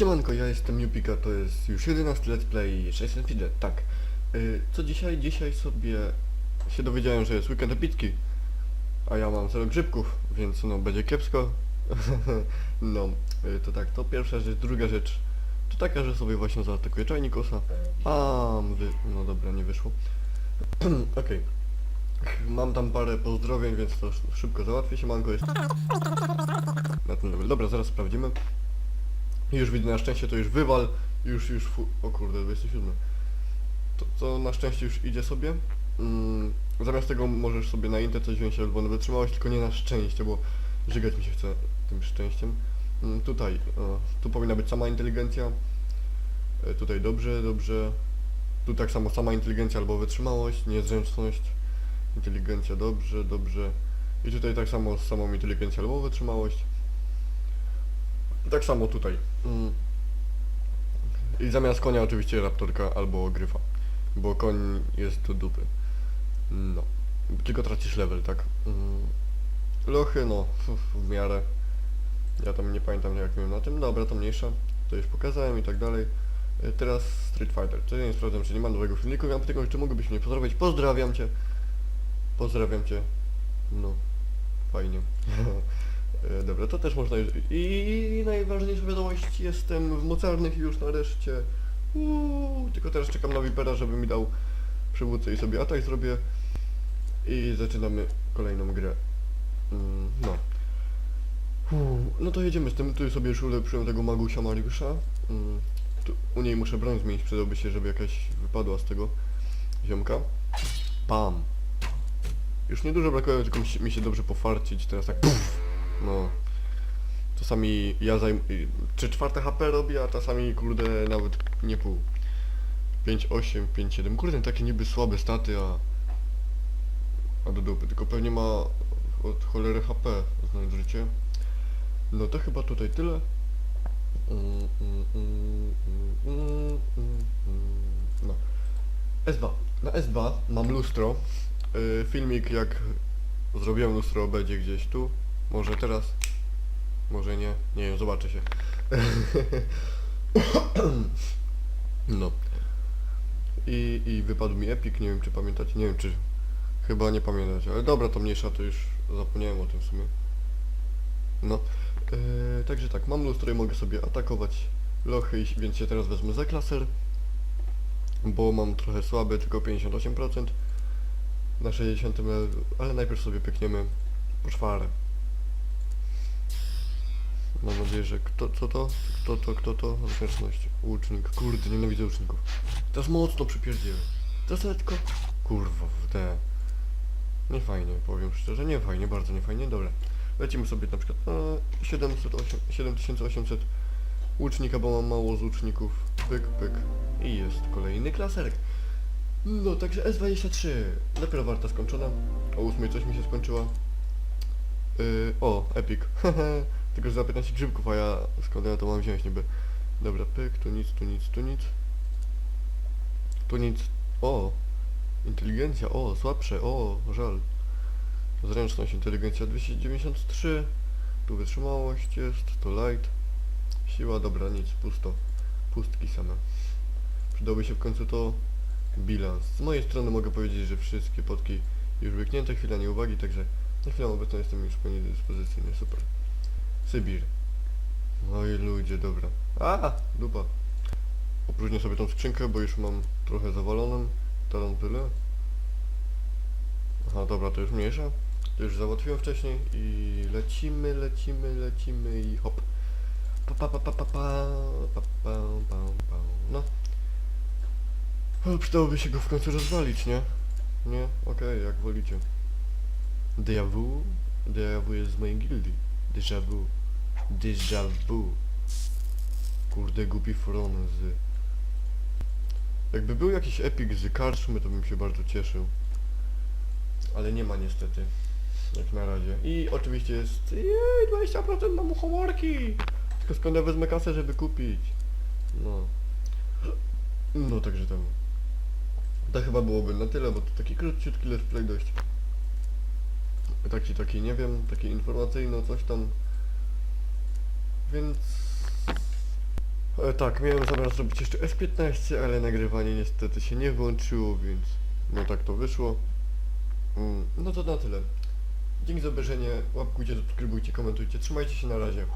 Siemanko, ja jestem Jupika, to jest już 11 let's play 600 Pidget, tak. Y, co dzisiaj? Dzisiaj sobie się dowiedziałem, że jest weekend epicki, a ja mam zero grzybków, więc no będzie kiepsko. no, y, to tak, to pierwsza rzecz, druga rzecz to taka, że sobie właśnie zaatakuję czajnikosa. A, wy... no dobra, nie wyszło. Okej. Mam tam parę pozdrowień, więc to sz- szybko załatwię się, manko jest na ten level. Dobra, zaraz sprawdzimy. I Już widzę, na szczęście to już wywal, już, już, fu... o kurde, 27. To, to na szczęście już idzie sobie. Mm, zamiast tego możesz sobie na Intę coś wziąć albo na wytrzymałość, tylko nie na szczęście, bo żygać mi się chce tym szczęściem. Mm, tutaj, o, tu powinna być sama inteligencja. E, tutaj dobrze, dobrze. Tu tak samo sama inteligencja albo wytrzymałość, niezręczność. Inteligencja dobrze, dobrze. I tutaj tak samo z samą inteligencją albo wytrzymałość. Tak samo tutaj. I zamiast konia oczywiście raptorka albo gryfa. Bo koń jest do dupy. No. Tylko tracisz level, tak? Mm. Lochy, no, w miarę. Ja tam nie pamiętam jak miałem na tym. Dobra, to mniejsza. To już pokazałem i tak dalej. Y, Teraz Street Fighter. To nie sprawdzam, czy nie mam nowego filmiku. Ja mam tylko, czy mógłbyś mnie pozdrowić. Pozdrawiam Cię. Pozdrawiam Cię. No. Fajnie. Dobra, to też można już... I najważniejsza wiadomość, jestem w mocarnych już nareszcie. Uuu, tylko teraz czekam na Vipera, żeby mi dał przywódcę i sobie atak zrobię. I zaczynamy kolejną grę. Mm, no. Uuu, no to jedziemy z tym, tu sobie już ulepszyłem tego Magusia Mariusza. Mm, tu, u niej muszę broń zmienić, przydałby się, żeby jakaś wypadła z tego ziomka. Pam. Już niedużo brakuje, tylko mi się, mi się dobrze pofarcić, teraz tak puf, no. Czasami ja zajm... Czy czwarte HP robię, a czasami kurde nawet nie pół. 5-8, 5-7. Kurde, takie niby słabe staty, a... A do dupy, tylko pewnie ma od cholery HP, znając życie. No to chyba tutaj tyle. No. S2. Na S2 mam lustro. Y, filmik jak zrobiłem lustro będzie gdzieś tu. Może teraz. Może nie. Nie wiem, zobaczę się. no. I, I wypadł mi Epic, nie wiem czy pamiętacie, nie wiem czy... Chyba nie pamiętacie, ale dobra, to mniejsza, to już zapomniałem o tym w sumie. No. Yy, także tak, mam lustro i mogę sobie atakować lochy, więc się teraz wezmę za klaser. Bo mam trochę słaby, tylko 58% na 60 level, ale najpierw sobie pykniemy po czwarę. Mam nadzieję, że kto, co to? Kto to, kto to? Zręczność. Łucznik. Kurde, nienawidzę łuczników. To jest mocno przypierdzielę. To jest tylko... Kurwa, w te... Nie fajnie, powiem szczerze, nie fajnie, bardzo nie fajnie, dobra. Lecimy sobie na przykład 708, 7800 łucznika, bo mam mało z łuczników. Pyk, pyk. I jest kolejny klaserek. No, także S23. Dopiero warta skończona. O 8 coś mi się skończyła. Yy, o, Epic. Tylko że za 15 grzybków, a ja skąd ja to mam wziąć niby. Dobra, pyk, tu nic, tu nic, tu nic. Tu nic. O! Inteligencja, o, słabsze, o, żal. Zręczność, inteligencja 293. Tu wytrzymałość jest, to light. Siła, dobra, nic, pusto. Pustki same. Przydałoby się w końcu to bilans. Z mojej strony mogę powiedzieć, że wszystkie potki już wyknięte, chwila nieuwagi, także na chwilę obecną jestem już w pełni dyspozycyjny, super. Sybir. No i ludzie, dobra. A, dupa. Opróżnię sobie tą skrzynkę, bo już mam trochę zawaloną. Talon tyle. Aha, dobra, to już mniejsza. To już załatwiłem wcześniej i lecimy, lecimy, lecimy i hop. Pa pa pa pa pa pa pa pa pa pa No. O, przydałoby się go w końcu rozwalić, nie? Nie? Okej, jak wolicie. Déjà vu? Déjà vu jest z mojej gildii. Déjà vu. Déjà vu. Kurde, głupi fron z... Jakby był jakiś epic z karczmy, to bym się bardzo cieszył. Ale nie ma niestety. Jak na razie. I oczywiście jest... Jej, 20% na muchomorki! Tylko skąd ja wezmę kasę, żeby kupić? No. No, także tam... To chyba byłoby na tyle, bo to taki króciutki let's play dość. Taki, taki, nie wiem, taki informacyjny, coś tam. Więc... E, tak, miałem zamiar zrobić jeszcze S15, ale nagrywanie niestety się nie włączyło, więc no tak to wyszło. Mm, no to na tyle. Dzięki za obejrzenie, łapkujcie, subskrybujcie, komentujcie, trzymajcie się na razie.